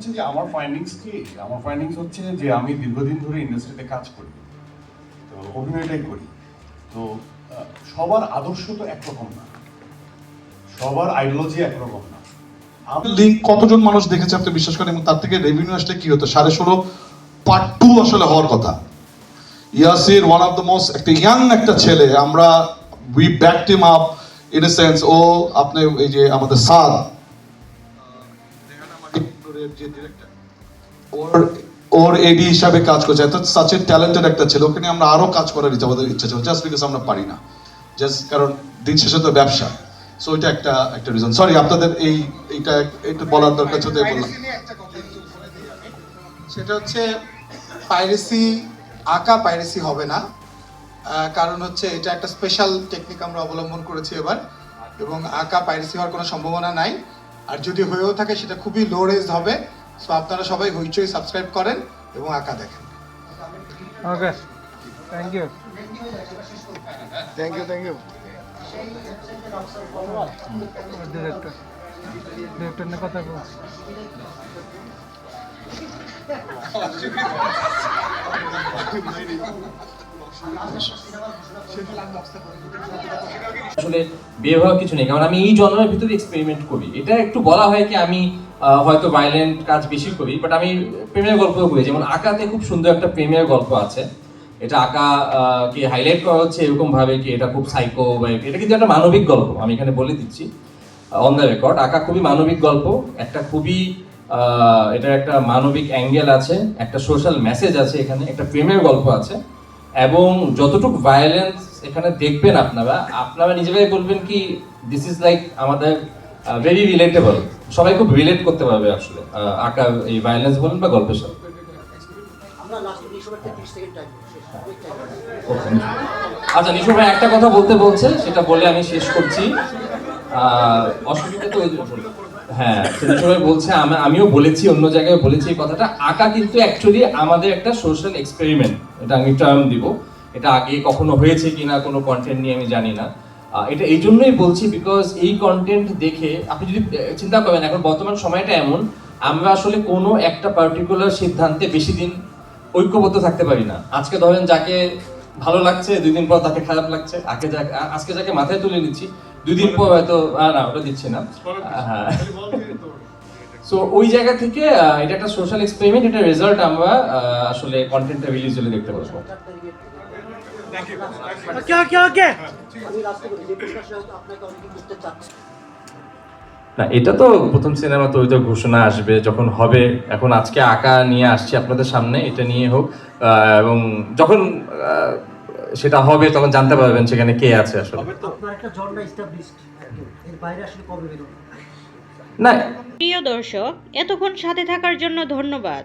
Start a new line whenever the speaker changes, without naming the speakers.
হচ্ছে যে আমার ফাইন্ডিংস কি? আমার ফাইন্ডিংস হচ্ছে যে আমি দীর্ঘদিন ধরে ইন্ডাস্ট্রিতে কাজ করি, তো অভিনয়টাই করি। তো সবার আদর্শ তো একরকম না। সবার আইডিওলজি একরকম না।
লিঙ্ক কতজন মানুষ দেখেছে আপনি বিশ্বাস করেন? এবং তার থেকে রেভিনিউ আসলে কি হতো? সাড়ে ষোলো পার্ট টু আসলে হওয়ার কথা। Yasir one of the most একটা ইয়াং একটা ছেলে। আমরা we back team up in a sense ও আপনি এই যে আমাদের সাদ ওর ওর এডি হিসাবে কাজ করছে। এত ট্যালেন্টেড একটা আমরা আরও কাজ করার ইচ্ছা আমাদের ইচ্ছা ছিল। জাস্ট বিকজ আমরা পারি না। জাস্ট কারণ দিন শেষে তো ব্যবসা। সো এটা একটা একটা রিজন সরি আপনাদের এই একটু বলার দরকার ছিল বললাম।
সেটা হচ্ছে পাইরেসি আঁকা পাইরেসি হবে না। কারণ হচ্ছে, এটা একটা স্পেশাল টেকনিক আমরা অবলম্বন করেছি এবার। এবং আঁকা পাইরেসি হওয়ার কোনো সম্ভাবনা নাই। আর যদি হয়েও থাকে সেটা খুবই লো রেজ হবে। সো আপনারা সবাই হইচই সাবস্ক্রাইব করেন এবং আঁকা দেখেন।
Okay thank you
thank you thank you
director director নিয়ে কথা
আসলে বিয়ে হওয়ার কিছু নেই। কারণ আমি এই জন্মের ভিতরে এক্সপেরিমেন্ট করি। এটা একটু বলা হয় কি আমি হয়তো ভায়োলেন্ট কাজ বেশি করি বাট আমি প্রেমের গল্প করি যেমন আঁকাতে খুব সুন্দর একটা প্রেমের গল্প আছে। এটা আঁকা কে হাইলাইট করা হচ্ছে এরকম ভাবে কি এটা খুব সাইকো বা এটা কিন্তু একটা মানবিক গল্প, আমি এখানে বলে দিচ্ছি অন দ্য রেকর্ড আঁকা খুবই মানবিক গল্প, একটা খুবই এটা একটা মানবিক অ্যাঙ্গেল আছে, একটা সোশ্যাল মেসেজ আছে এখানে, একটা প্রেমের গল্প আছে। এবং যতটুকু ভায়োলেন্স এখানে দেখবেন আপনারা আপনারা নিজেরাই বলবেন কি দিস ইজ লাইক আমাদের ভেরি রিলেটেবল সবাই খুব রিলেট করতে পারবে আসলে। আঁকা এই ভায়োলেন্স বলুন বা গল্পের সাথে। আচ্ছা নিশু ভাই একটা কথা বলতে বলছে সেটা বলে আমি শেষ করছি। অসুবিধা তো। হ্যাঁ নিশু ভাই বলছে আমি- আমিও বলেছি অন্য জায়গায় বলেছি এই কথাটা। আঁকা কিন্তু অ্যাকচুয়ালি আমাদের একটা সোশ্যাল এক্সপেরিমেন্ট এটা আমি টার্ম দিব। এটা আগে কখনো হয়েছে কিনা কোনো কন্টেন্ট নিয়ে আমি জানি না। এটা এই জন্যই বলছি বিকজ এই কন্টেন্ট দেখে আপনি যদি চিন্তা করেন এখন বর্তমান সময়টা এমন আমরা আসলে কোনো একটা পার্টিকুলার সিদ্ধান্তে বেশি দিন ঐক্যবদ্ধ থাকতে পারি না। আজকে ধরেন যাকে ভালো লাগছে দুই দিন পর তাকে খারাপ লাগছে আগে যাকে আজকে যাকে মাথায় তুলে নিচ্ছি দুই দিন পর হয়তো না ওটা দিচ্ছি না। হ্যাঁ সো ওই জায়গা থেকে এটা একটা সোশ্যাল এক্সপেরিমেন্ট এটা রেজাল্ট আমরা আসলে কন্টেন্টটা রিলিজ হলে দেখতে পারব। না এটা তো প্রথম সিনেমা তো ওই তো ঘোষণা আসবে যখন হবে। এখন আজকে আঁকা নিয়ে আসছি আপনাদের সামনে এটা নিয়ে হোক। এবং যখন সেটা হবে তখন জানতে পারবেন সেখানে কে আছে আসলে।
আপনার একটা জন্ডা এস্টাবলিশড এর বাইরে আসলে কবে বেরোবে?
না
প্রিয় দর্শক এতক্ষণ সাথে থাকার জন্য ধন্যবাদ।